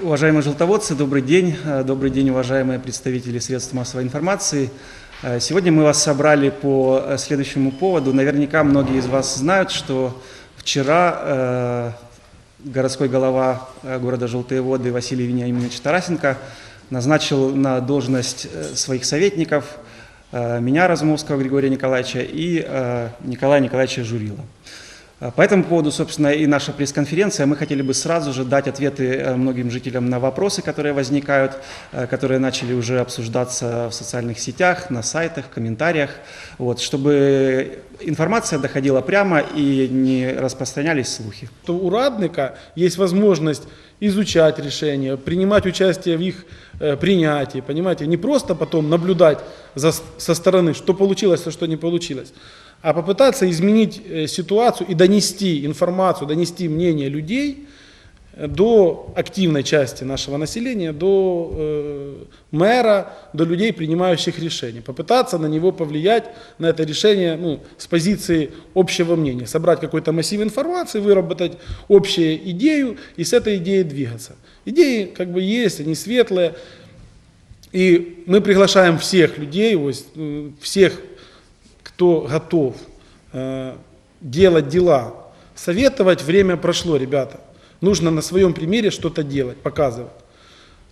Уважаемые желтоводцы, добрый день. Э, Добрый день, уважаемые представители средств массовой информации. Э, Сегодня мы вас собрали по э, следующему поводу. Наверняка многие из вас знают, что вчера городской голова города Желтые Воды Василий Вениаминович Тарасенко назначил на должность своих советников меня, Разумовского Григория Николаевича, и Николая Николаевича Журила. А, По этому поводу, собственно, и наша пресс-конференция. Мы хотели бы сразу же дать ответы э, многим жителям на вопросы, которые возникают, э, которые начали уже обсуждаться в социальных сетях, на сайтах, в комментариях, вот, чтобы информация доходила прямо и не распространялись слухи. то у радника есть возможность изучать решения, принимать участие в их э, принятии, понимаете, не просто потом наблюдать за, со стороны, что получилось, а что не получилось, а попытаться изменить э, ситуацию и донести информацию, донести мнение людей э, до активной части нашего населения, до э, мэра, до людей, принимающих решения. Попытаться на него повлиять, на это решение ну, с позиции общего мнения. Собрать какой-то массив информации, выработать общую идею и с этой идеей двигаться. Идеи как бы есть, они светлые. И мы приглашаем всех людей, всех, кто готов э, делать дела. Советовать время прошло, ребята. Нужно на своем примере что-то делать, показывать.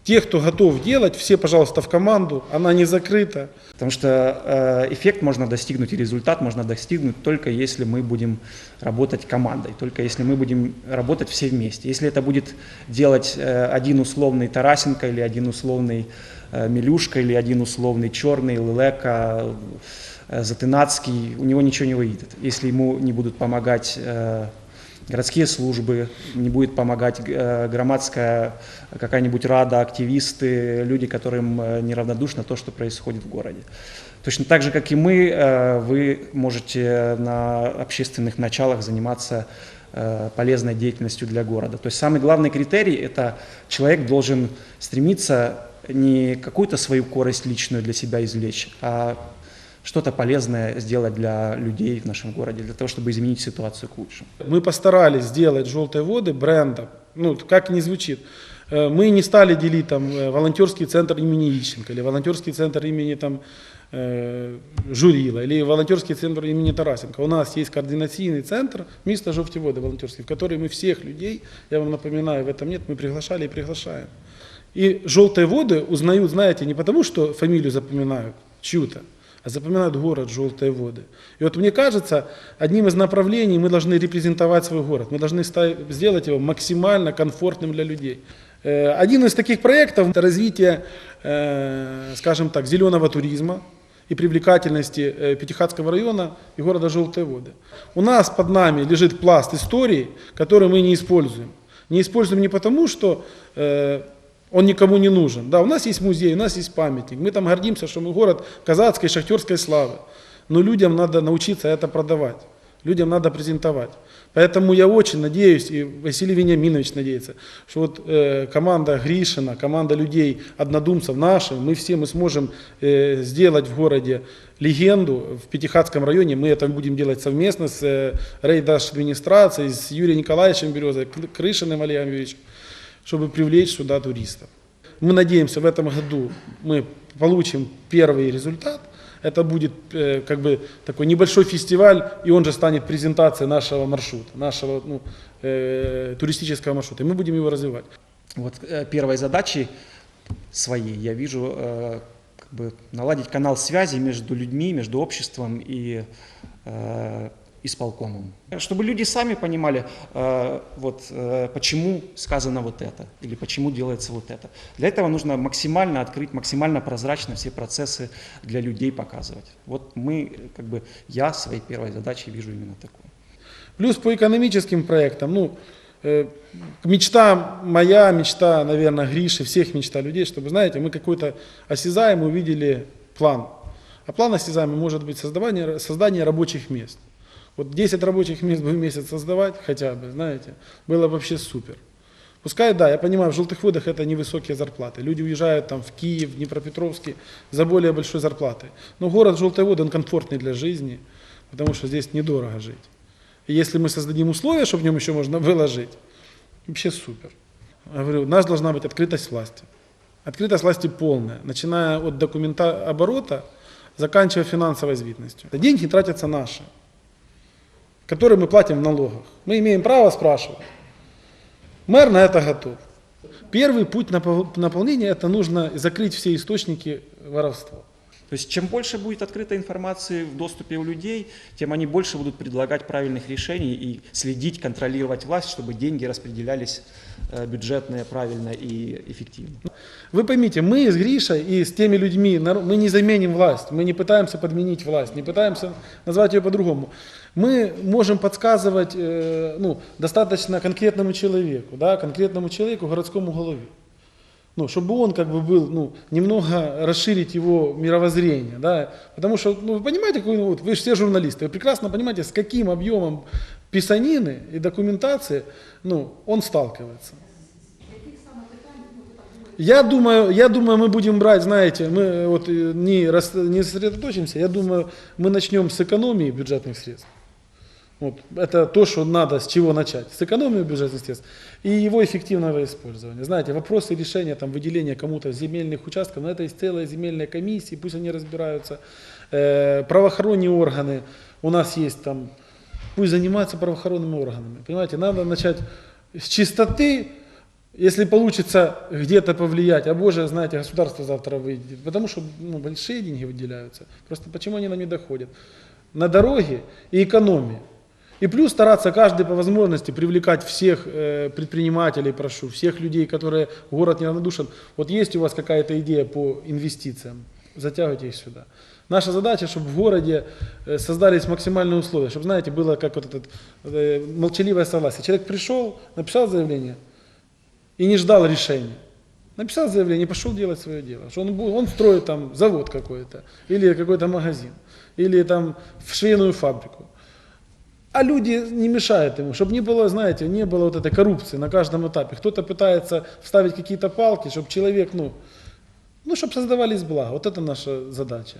Те, кто готов делать, все, пожалуйста, в команду, она не закрыта. Потому что э, эффект можно достигнуть и результат можно достигнуть только если мы будем работать командой, только если мы будем работать все вместе. Если это будет делать э, один условный Тарасенко или один условный э, Милюшка или один условный Черный, Лелека, э, Затынацкий, у него ничего не выйдет. Если ему не будут помогать городские службы, не будет помогать э, громадская какая-нибудь рада, активисты, люди, которым э, неравнодушно то, что происходит в городе. Точно так же, как и мы, э, вы можете на общественных началах заниматься полезной деятельностью для города. То есть самый главный критерий – это человек должен стремиться не какую-то свою корость личную для себя извлечь, а что-то полезное сделать для людей в нашем городе, для того, чтобы изменить ситуацию к лучшему. Мы постарались сделать «Желтые воды» брендом. Ну, как ни звучит. Э, Мы не стали делить там э, волонтерский центр имени Ищенко или волонтерский центр имени там, э, Журила или волонтерский центр имени Тарасенко. У нас есть координационный центр «Мисто воды» волонтерский, в который мы всех людей, я вам напоминаю, в этом нет, мы приглашали и приглашаем. И «Желтые воды» узнают, знаете, не потому, что фамилию запоминают чью-то, а запоминают город «Желтые воды». И вот мне кажется, одним из направлений мы должны репрезентовать свой город, мы должны сделать его максимально комфортным для людей. Э, Один из таких проектов – это развитие, э, скажем так, зеленого туризма и привлекательности э, Пятихатского района и города Желтые воды. У нас под нами лежит пласт истории, который мы не используем. Не используем не потому, что он никому не нужен. Да, у нас есть музей, у нас есть памятник. Мы там гордимся, что мы город казацкой, шахтерской славы. Но людям надо научиться это продавать. Людям надо презентовать. Поэтому я очень надеюсь, и Василий Вениаминович надеется, что вот э, команда Гришина, команда людей, однодумцев наших, мы все мы сможем э, сделать в городе легенду в Пятихатском районе. Мы это будем делать совместно с э, рейдаш администрацией, с Юрием Николаевичем Березой, Крышиным Олегом Юрьевичем чтобы привлечь сюда туристов. Мы надеемся, в этом году мы получим первый результат. Это будет э, как бы такой небольшой фестиваль, и он же станет презентацией нашего маршрута, нашего ну, э, туристического маршрута. И мы будем его развивать. Вот э, первой задачей своей я вижу э, как бы наладить канал связи между людьми, между обществом и э, исполкомом. Чтобы люди сами понимали, э, вот, э, почему сказано вот это или почему делается вот это. Для этого нужно максимально открыть, максимально прозрачно все процессы для людей показывать. Вот мы, как бы, я своей первой задачей вижу именно такую. Плюс по экономическим проектам, ну, э, мечта моя, мечта, наверное, Гриши, всех мечта людей, чтобы, знаете, мы какой-то осязаемый увидели план. А план осязаемый может быть создавание, создание рабочих мест. Вот 10 рабочих мест в месяц создавать хотя бы, знаете, было вообще супер. Пускай, да, я понимаю, в желтых водах это невысокие зарплаты. Люди уезжают там в Киев, в Днепропетровский за более большой зарплатой. Но город Желтые воды, он комфортный для жизни, потому что здесь недорого жить. И если мы создадим условия, чтобы в нем еще можно было жить, вообще супер. говорю, у нас должна быть открытость власти. Открытость власти полная, начиная от документа оборота, заканчивая финансовой звитностью. Деньги тратятся наши, которые мы платим в налогах. Мы имеем право спрашивать. Мэр на это готов. Первый путь напол- наполнения – это нужно закрыть все источники воровства. То есть чем больше будет открытой информации в доступе у людей, тем они больше будут предлагать правильных решений и следить, контролировать власть, чтобы деньги распределялись э, бюджетные правильно и эффективно. Вы поймите, мы с Гришей и с теми людьми, мы не заменим власть, мы не пытаемся подменить власть, не пытаемся назвать ее по-другому. Мы можем подсказывать э, ну, достаточно конкретному человеку, да, конкретному человеку, городскому голове. Ну, чтобы он как бы был, ну, немного расширить его мировоззрение, да, потому что, ну, вы понимаете, какой, ну, вот, вы же все журналисты, вы прекрасно понимаете, с каким объемом писанины и документации, ну, он сталкивается. Я думаю, я думаю, мы будем брать, знаете, мы э, вот э, не, рас- не сосредоточимся, я думаю, мы начнем с экономии бюджетных средств. Вот, это то, что надо, с чего начать. С экономии бюджетных средств и его эффективного использования. Знаете, вопросы решения, там, выделения кому-то земельных участков, на это есть целая земельная комиссия, пусть они разбираются. Э, правоохранные органы у нас есть там, пусть занимаются правоохранными органами. Понимаете, надо начать с чистоты, если получится где-то повлиять, а боже, знаете, государство завтра выйдет, потому что ну, большие деньги выделяются. Просто почему они нам не доходят? На дороге и экономия. И плюс стараться каждый по возможности привлекать всех э, предпринимателей, прошу, всех людей, которые город неравнодушен. Вот есть у вас какая-то идея по инвестициям, затягивайте их сюда. Наша задача, чтобы в городе э, создались максимальные условия, чтобы, знаете, было как вот этот э, молчаливое согласие. Человек пришел, написал заявление и не ждал решения. Написал заявление пошел делать свое дело. Что он, он строит там завод какой-то, или какой-то магазин, или там швейную фабрику. А люди не мешают ему, чтобы не было, знаете, не было вот этой коррупции на каждом этапе. Кто-то пытается вставить какие-то палки, чтобы человек, ну, ну, чтобы создавались блага. Вот это наша задача.